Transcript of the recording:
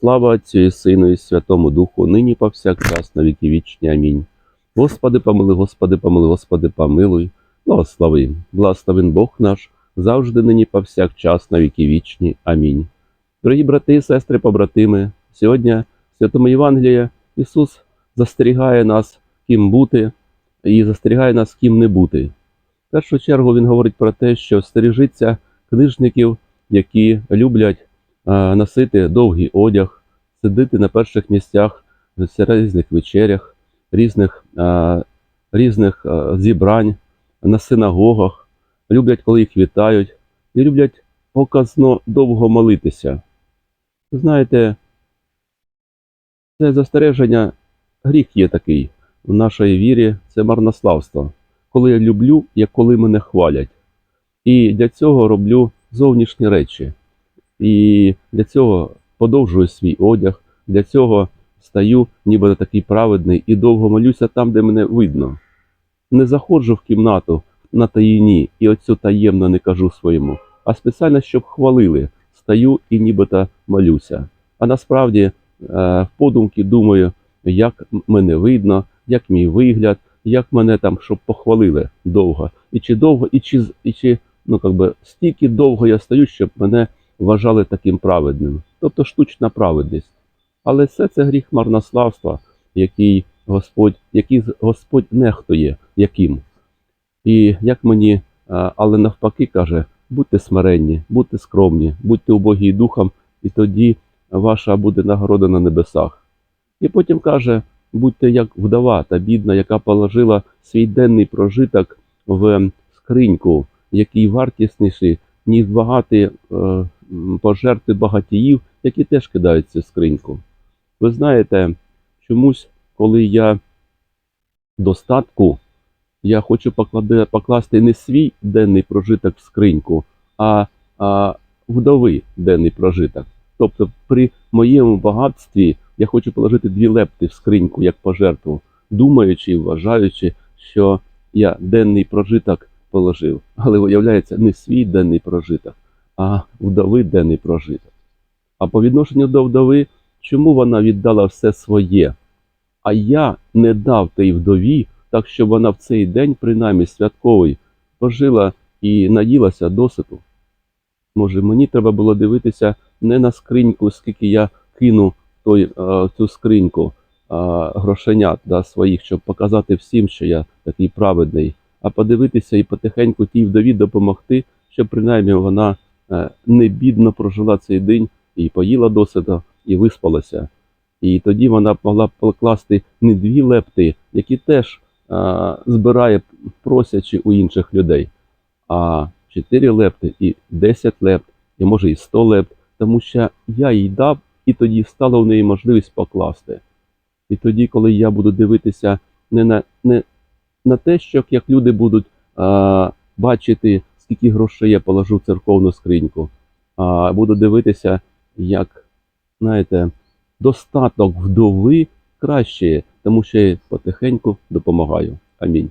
Слава Отцю і Сину і Святому Духу, нині повсякчас на віки вічні. Амінь. Господи, помилуй, Господи, помилуй, Господи, помилуй, благослови, благословен Бог наш, завжди нині повсякчас на віки вічні. Амінь. Дорогі брати і сестри, побратими, сьогодні в Святому Євангелії Ісус застерігає нас, ким бути, і застерігає нас, ким не бути. В першу чергу Він говорить про те, що стережиться книжників, які люблять носити довгий одяг, сидіти на перших місцях в різних вечерях, різних, різних зібрань на синагогах, люблять, коли їх вітають, і люблять показно довго молитися. Знаєте, це застереження, гріх є такий в нашій вірі, це марнославство. Коли я люблю, як коли мене хвалять. І для цього роблю зовнішні речі. І для цього подовжую свій одяг, для цього стаю, ніби такий праведний, і довго молюся там, де мене видно. Не заходжу в кімнату на таїні і оцю таємно не кажу своєму, а спеціально, щоб хвалили, стаю і нібито молюся. А насправді е, в подумки думаю, як мене видно, як мій вигляд, як мене там, щоб похвалили довго. І чи довго, і чи, і чи ну, как би, стільки довго я стою, щоб мене вважали таким праведним. Тобто штучна праведність. Але все це гріх марнославства, який Господь, який Господь нехтує, яким. І як мені, але навпаки каже, будьте смиренні, будьте скромні, будьте убогі духом, і тоді ваша буде нагорода на небесах. І потім каже, будьте як вдова та бідна, яка положила свій денний прожиток в скриньку, який вартісніший, ніж багаті е, пожерти багатіїв, які теж кидаються в скриньку. Ви знаєте, чомусь, коли я достатку, я хочу покласти не свій денний прожиток в скриньку, а, а вдови денний прожиток. Тобто при моєму багатстві я хочу положити дві лепти в скриньку як пожертву, думаючи і вважаючи, що я денний прожиток положив. Але виявляється, не свій денний прожиток, а вдови денний прожиток. А по відношенню до вдови, чому вона віддала все своє? А я не дав тій вдові, так щоб вона в цей день, принаймні святковий, пожила і наїлася доситу. Може, мені треба було дивитися не на скриньку, скільки я кину той, цю скриньку грошенят да, своїх, щоб показати всім, що я такий праведний, а подивитися і потихеньку тій вдові допомогти, щоб принаймні вона е, не бідно прожила цей день і поїла досита, і виспалася. І тоді вона могла покласти не дві лепти, які теж а, збирає, просячи у інших людей, а чотири лепти і 10 лепт, і може і 100 лепт, тому що я їй дав, і тоді стала у неї можливість покласти. І тоді, коли я буду дивитися не на, не на те, що як люди будуть а, бачити, скільки грошей я положу в церковну скриньку, а буду дивитися, як, знаєте, достаток вдови краще, тому що я потихеньку допомагаю. Амінь.